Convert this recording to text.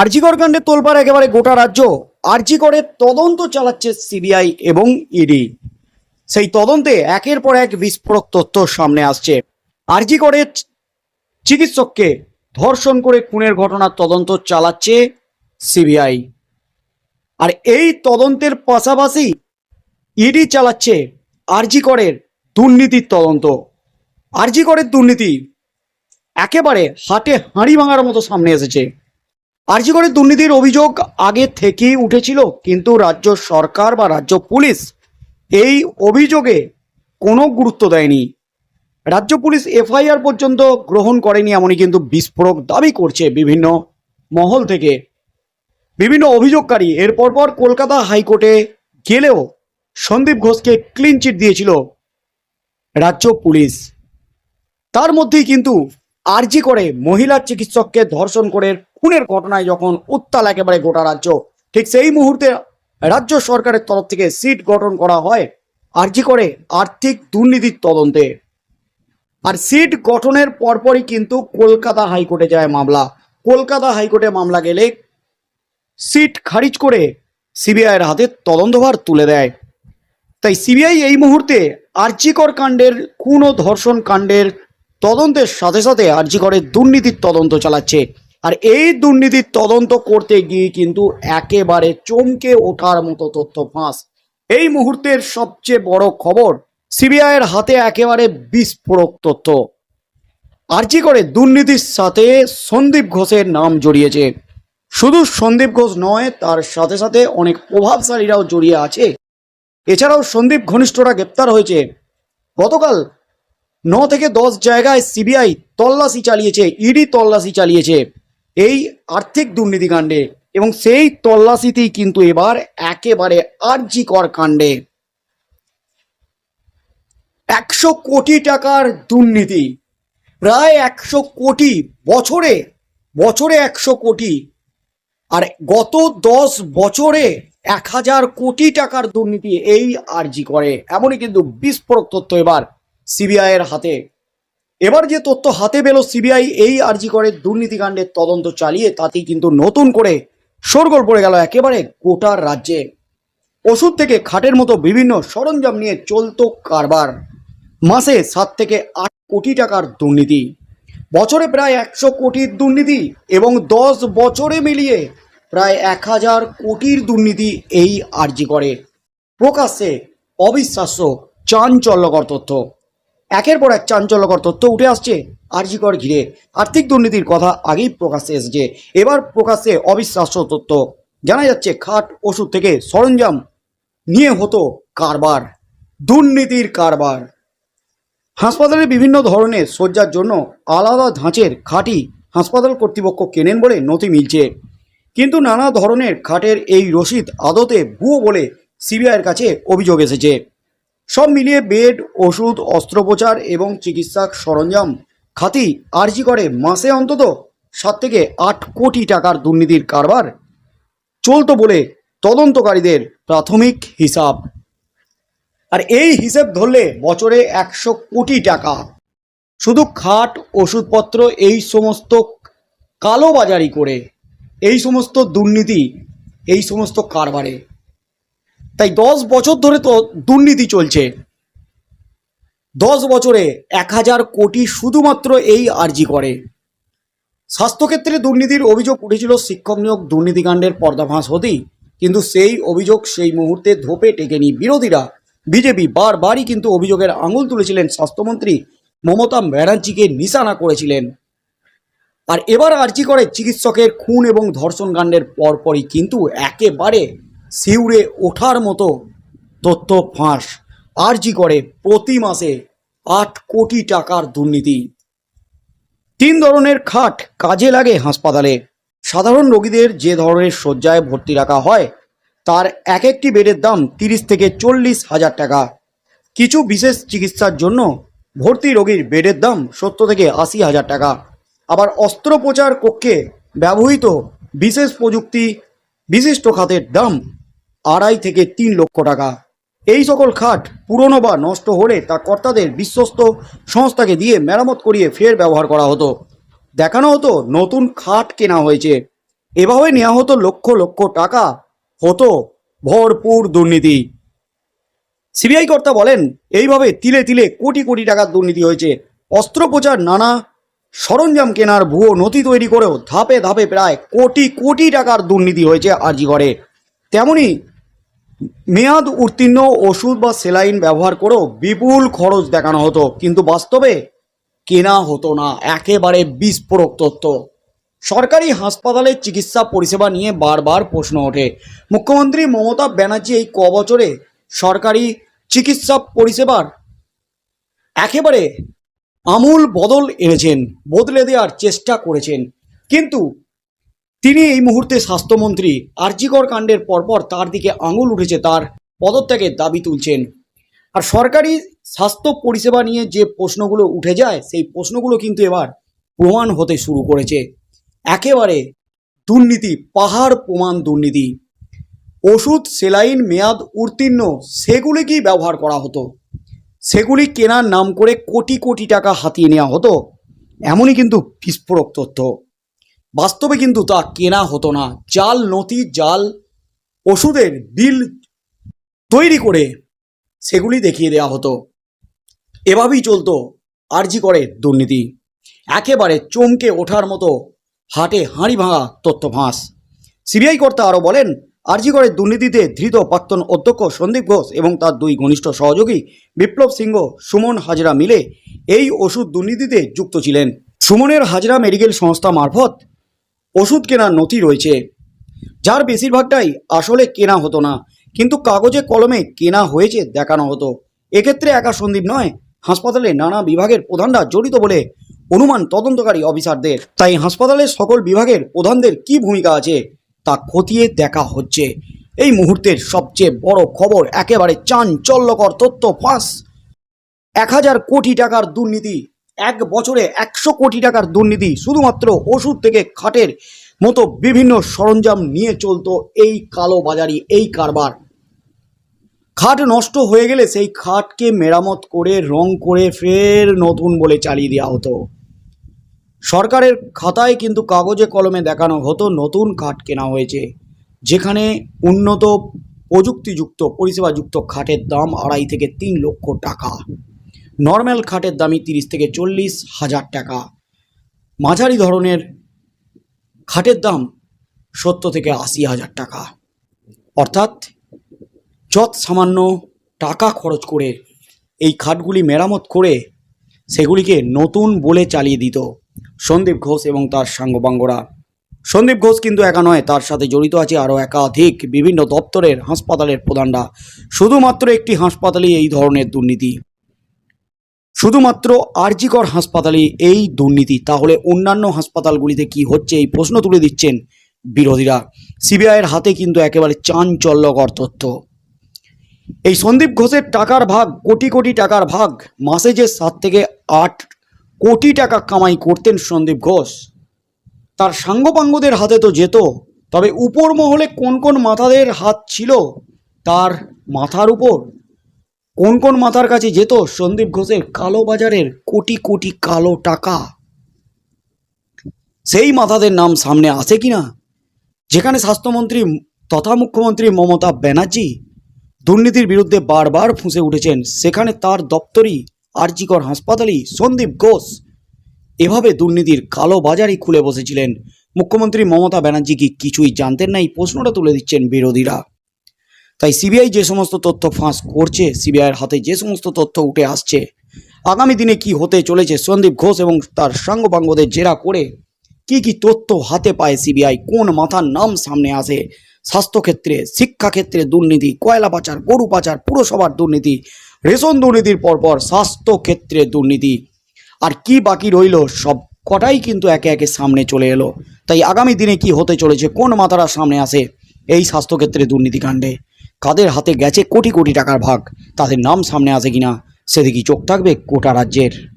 আরজিকর কাণ্ডে তোলপাড় একেবারে গোটা রাজ্য। আরজিকরের তদন্ত চালাচ্ছে সিবিআই এবং ইডি। সেই তদন্তে একের পর এক বিস্ফোরক তথ্য সামনে আসছে। আরজিকরের চিকিৎসককে ধর্ষণ করে খুনের ঘটনার তদন্ত চালাচ্ছে সিবিআই। আর এই তদন্তের পাশাপাশি ইডি চালাচ্ছে আরজিকরের দুর্নীতির তদন্ত। আরজিকরের দুর্নীতি একেবারে হাটে হাঁড়ি ভাঙার মতো সামনে এসেছে। আরজিকরের দুর্নীতির অভিযোগ আগে থেকেই উঠেছিল, কিন্তু রাজ্য সরকার বা রাজ্য পুলিশ এই অভিযোগে কোনো গুরুত্ব দেয়নি। রাজ্য পুলিশ এফআইআর পর্যন্ত গ্রহণ করেনি এমনই কিন্তু বিস্ফোরক দাবি করছে বিভিন্ন মহল থেকে। বিভিন্ন অভিযোগকারী এরপর পর কলকাতা হাইকোর্টে গেলেও সন্দীপ ঘোষকে ক্লিন চিট দিয়েছিল রাজ্য পুলিশ। তার মধ্যেই কিন্তু আরজি করে মহিলা চিকিৎসককে ধর্ষণ করে খুনের ঘটনায় যখন উত্তাল একেবারে গোটা রাজ্য, ঠিক সেই মুহূর্তে রাজ্য সরকারের তরফ থেকে সিট গঠন করা হয় আরজি করে আর্থিক দুর্নীতির তদন্তে। আর সিট গঠনের পরপরই কিন্তু কলকাতা হাইকোর্টে যায় মামলা। কলকাতা হাইকোর্টে মামলা গেলে সিট খারিজ করে সিবিআইয়ের হাতে তদন্তভার তুলে দেয়। তাই সিবিআই এই মুহূর্তে আর্জিকর কাণ্ডের, খুন ও ধর্ষণ কাণ্ডের তদন্তের সাথে সাথে আর্জিকরের দুর্নীতির তদন্ত চালাচ্ছে। আর এই দুর্নীতির তদন্ত করতে গিয়ে কিন্তু একেবারে চমকে ওঠার মতো তথ্য ফাঁস। এই মুহূর্তের সবচেয়ে বড় খবর সিবিআইয়ের হাতে একেবারে বিস্ফোরক তথ্য। আর্জি করে দুর্নীতির সাথে সন্দীপ ঘোষের নাম জড়িয়েছে। শুধু সন্দীপ ঘোষ নয়, তার সাথে সাথে অনেক প্রভাবশালীরাও জড়িয়ে আছে। এছাড়াও সন্দীপ ঘনিষ্ঠরা গ্রেপ্তার হয়েছে। গতকাল ন থেকে দশ জায়গায় সিবিআই তল্লাশি চালিয়েছে, ইডি তল্লাশি চালিয়েছে এই আর্থিক দুর্নীতিকাণ্ডে। এবং সেই তল্লাশিতেই কিন্তু এবার একেবারে আর্জিকর কাণ্ডে। একশো কোটি টাকার দুর্নীতি। প্রায় একশো কোটি বছরে বছরে একশো কোটি। আর গত দশ বছরে এক হাজার কোটি টাকার দুর্নীতি এই আরজি করে। এমনই কিন্তু বিস্ফোরক তথ্য এবার। সিবিআই এর হাতে। এবার যে তথ্য হাতে পেল সিবিআই, এই আরজি করে দুর্নীতিকাণ্ডের তদন্ত চালিয়ে তাতেই কিন্তু নতুন করে শোরগোল পড়ে গেল একেবারে গোটা রাজ্যে। ওষুধ থেকে খাটের মতো বিভিন্ন সরঞ্জাম নিয়ে চলতো কারবার। মাসে সাত থেকে আট কোটি টাকার দুর্নীতি। বছরে প্রায় একশো কোটির দুর্নীতি এবং দশ বছরে মিলিয়ে প্রায় এক হাজার কোটির দুর্নীতি এই আর্জি করে। প্রকাশ্যে অবিশ্বাস্য, চাঞ্চল্যকর তথ্য। একের পর এক চাঞ্চল্যকর তথ্য উঠে আসছে আরজিকর ঘিরে। আর্থিক দুর্নীতির কথা আগেই প্রকাশ্যে এসেছে। এবার প্রকাশ্যে অবিশ্বাস্য তথ্য। জানা যাচ্ছে, খাট ওষুধ থেকে সরঞ্জাম নিয়ে হতো কারবার, দুর্নীতির কারবার। হাসপাতালে বিভিন্ন ধরনের শয্যার জন্য আলাদা ধাঁচের খাটি হাসপাতাল কর্তৃপক্ষ কেনেন বলে নথি মিলছে। কিন্তু নানা ধরনের খাটের এই রসিদ আদতে ভুয়ো বলে সিবিআইয়ের কাছে অভিযোগ এসেছে। সব মিলিয়ে বেড, ওষুধ, অস্ত্রোপচার এবং চিকিৎসা সরঞ্জাম খাতি আর্জি করে মাসে অন্তত সাত থেকে আট কোটি টাকার দুর্নীতির কারবার। চলতো বলে তদন্তকারীদের প্রাথমিক হিসাব। আর এই হিসেব ধরলে বছরে একশো কোটি টাকা। শুধু খাট, ওষুধপত্র, এই সমস্ত কালোবাজারি করে, এই সমস্ত দুর্নীতি, এই সমস্ত কারবারে। তাই দশ বছর ধরে তো দুর্নীতি চলছে। দশ বছরে এক হাজার কোটি শুধুমাত্র এই আর্জি করে। স্বাস্থ্যক্ষেত্রে দুর্নীতির অভিযোগ উঠেছিল শিক্ষক নিয়োগ দুর্নীতিকাণ্ডের পর্দাফাঁস হতেই। কিন্তু সেই অভিযোগ সেই মুহূর্তে ধোপে টেকেনি বিরোধীরা। বিজেপি বারবারই কিন্তু অভিযোগের আঙুল তুলেছিলেন স্বাস্থ্যমন্ত্রী মমতা ব্যানার্জিকে নিশানা করেছিলেন। আর এবার আর্জি করে চিকিৎসকের খুন এবং ধর্ষণ কাণ্ডের পরপরই কিন্তু একেবারে শিউরে ওঠার মতো তথ্য ফাঁস। আর্জি করে প্রতি মাসে আট কোটি টাকার দুর্নীতি। তিন ধরনের খাট কাজে লাগে হাসপাতালে। সাধারণ রোগীদের যে ধরনের শয্যায় ভর্তি রাখা হয়, তার এক একটি বেডের দাম তিরিশ থেকে চল্লিশ হাজার টাকা। কিছু বিশেষ চিকিৎসার জন্য ভর্তি রোগীর বেডের দাম সত্তর থেকে আশি হাজার টাকা। আবার অস্ত্রোপচার কক্ষে ব্যবহৃত বিশেষ প্রযুক্তি, বিশিষ্ট খাতের দাম আড়াই থেকে তিন লক্ষ টাকা। এই সকল খাট পুরনো বা নষ্ট হলে তা কর্তাদের বিশ্বস্ত সংস্থাকে দিয়ে মেরামত করিয়ে ফের ব্যবহার করা হতো। দেখানো হতো নতুন খাট কেনা হয়েছে। এভাবে নেওয়া হতো লক্ষ লক্ষ টাকা। হতো ভরপুর দুর্নীতি। সিবিআই কর্তা বলেন, এইভাবে তিলে তিলে কোটি কোটি টাকার দুর্নীতি হয়েছে। অস্ত্রোপচার, নানা সরঞ্জাম কেনার ভুয়ো নথি তৈরি করেও ধাপে ধাপে প্রায় কোটি কোটি টাকার দুর্নীতি হয়েছে আরজিগড়ে তেমনি মেয়াদ উত্তীর্ণ ওষুধ বা সেলাইন ব্যবহার করেও বিপুল খরচ দেখানো হতো, কিন্তু বাস্তবে কেনা হতো না, একেবারে বিস্ফোরক তথ্য। সরকারি হাসপাতালে চিকিৎসা পরিষেবা নিয়ে বারবার প্রশ্ন ওঠে। মুখ্যমন্ত্রী মমতা ব্যানার্জি এই ক বছরে সরকারি চিকিৎসা পরিষেবার একেবারে আমূল বদল এনেছেন, বদলে দেওয়ার চেষ্টা করেছেন। কিন্তু তিনি এই মুহূর্তে স্বাস্থ্যমন্ত্রী আরজিকর কাণ্ডের পরপর তার দিকে আঙুল উঠেছে তার পদত্যাগের দাবি তুলছেন। আর সরকারি স্বাস্থ্য পরিষেবা নিয়ে যে প্রশ্নগুলো উঠে যায়, সেই প্রশ্নগুলো কিন্তু এবার প্রমাণ হতে শুরু করেছে। একেবারে দুর্নীতি, পাহাড় প্রমাণ দুর্নীতি। ওষুধ, সেলাইন, মেয়াদ উত্তীর্ণ, সেগুলি কি ব্যবহার করা হতো? সেগুলি কেনার নাম করে কোটি কোটি টাকা হাতিয়ে নেওয়া হতো? এমনই কিন্তু বিস্ফোরক তথ্য। বাস্তবে কিন্তু তা কেনা হতো না। জাল, নথি, জাল, ওষুধের বিল তৈরি করে সেগুলি দেখিয়ে দেওয়া হতো। এভাবেই চলতো আরজি করে দুর্নীতি। একেবারে চমকে ওঠার মতো হাটে হাঁড়ি ভাঙা তথ্য ফাঁস। সিবিআই কর্তা আরও বলেন, আরজি করে দুর্নীতিতে ধৃত প্রাক্তন অধ্যক্ষ সন্দীপ ঘোষ এবং তার দুই ঘনিষ্ঠ সহযোগী বিপ্লব সিংহ, সুমন হাজরা মিলে এই ওষুধ দুর্নীতিতে যুক্ত ছিলেন। সুমনের হাজরা মেডিকেল সংস্থা মারফত ওষুধ কেনার নথি রয়েছে। যার বেশিরভাগটাই আসলে কেনা হতো না, কিন্তু কাগজে কলমে কেনা হয়েছে দেখানো হতো। এক্ষেত্রে একা সন্দীপ নয়, হাসপাতালে নানা বিভাগের প্রধানরা জড়িত বলে অনুমান তদন্তকারী অফিসারদের। তাই হাসপাতালের সকল বিভাগের প্রধানদের কি ভূমিকা আছে, তা খতিয়ে দেখা হচ্ছে। এই মুহূর্তের সবচেয়ে বড় খবর একেবারে চাঞ্চল্যকর তথ্য ফাঁস। এক হাজার কোটি টাকার দুর্নীতি এক বছরে একশো কোটি টাকার দুর্নীতি শুধুমাত্র ওষুধ থেকে খাটের মতো বিভিন্ন সরঞ্জাম নিয়ে চলতো এই কালো বাজারি, এই কারবার। খাট নষ্ট হয়ে গেলে সেই খাটকে মেরামত করে, রং করে ফের নতুন বলে চালিয়ে দেওয়া হতো। সরকারের খাতায় কিন্তু কাগজে কলমে দেখানো হতো নতুন খাট কেনা হয়েছে, যেখানে উন্নত প্রযুক্তিযুক্ত, পরিষেবাযুক্ত খাটের দাম আড়াই থেকে তিন লক্ষ টাকা। নর্মাল খাটের দামই তিরিশ থেকে চল্লিশ হাজার টাকা। মাঝারি ধরনের খাটের দাম সত্তর থেকে আশি হাজার টাকা। অর্থাৎ যত সামান্য টাকা খরচ করে এই খাটগুলি মেরামত করে সেগুলিকে নতুন বলে চালিয়ে দিত সন্দীপ ঘোষ এবং তার সাঙ্গপাঙ্গরা। সন্দীপ ঘোষ কিন্তু একা নয়, তার সাথে জড়িত আছে আরও একাধিক বিভিন্ন দপ্তরের হাসপাতালের প্রধানরা। শুধুমাত্র একটি হাসপাতালেই এই ধরনের দুর্নীতি। শুধুমাত্র আরজিকর হাসপাতালে এই দুর্নীতি। তাহলে অন্যান্য হাসপাতালগুলিতে কি হচ্ছে? এই প্রশ্ন তুলে দিচ্ছেন বিরোধীরা। সিবিআইয়ের হাতে কিন্তু একেবারে চাঞ্চল্যকর তথ্য। এই সন্দীপ ঘোষের টাকার ভাগ, কোটি কোটি টাকার ভাগ, মাসে যে সাত থেকে আট কোটি টাকা কামাই করতেন সন্দীপ ঘোষ, তার সাঙ্গপাঙ্গদের হাতে তো যেত, তবে উপর মহলে কোন কোন মাথাদের হাত ছিল, তার মাথার উপর কোন কোন মাথার কাছে যেত সন্দীপ ঘোষের কালো বাজারের কোটি কোটি কালো টাকা? সেই মাথাদের নাম সামনে আসে কিনা? যেখানে স্বাস্থ্যমন্ত্রী তথা মুখ্যমন্ত্রী মমতা ব্যানার্জি দুর্নীতির বিরুদ্ধে বারবার ফুঁসে উঠেছেন, সেখানে তার দপ্তরই আরজিকর হাসপাতালই সন্দীপ ঘোষ এভাবে দুর্নীতির কালো বাজারই খুলে বসেছিলেন। মুখ্যমন্ত্রী মমতা ব্যানার্জি কি কিছুই জানতেন না? এই প্রশ্নটা তুলে দিচ্ছেন বিরোধীরা। তাই সিবিআই যে সমস্ত তথ্য ফাঁস করছে সিবিআইয়ের হাতে যে সমস্ত তথ্য উঠে আসছে, আগামী দিনে কি হতে চলেছে সন্দীপ ঘোষ এবং তার সাঙ্গপাঙ্গদের জেরা করে? কি কি তথ্য হাতে পায় সিবিআই কোন মাথার নাম সামনে আসে? স্বাস্থ্যক্ষেত্রে, শিক্ষাক্ষেত্রে দুর্নীতি, কয়লা পাচার, গরু পাচার, পুরসভার দুর্নীতি, রেশন দুর্নীতির পরপর স্বাস্থ্যক্ষেত্রে দুর্নীতি। আর কি বাকি রইল? সব কটাই কিন্তু একে একে সামনে চলে এলো। তাই আগামী দিনে কি হতে চলেছে? কোন মাথারা সামনে আসে? এই স্বাস্থ্যক্ষেত্রে দুর্নীতিকাণ্ডে। কাদের হাতে গেছে কোটি কোটি টাকার ভাগ? তাদের নাম সামনে আসে কিনা? সেদিকে চোখ থাকবে কোটা রাজ্যের।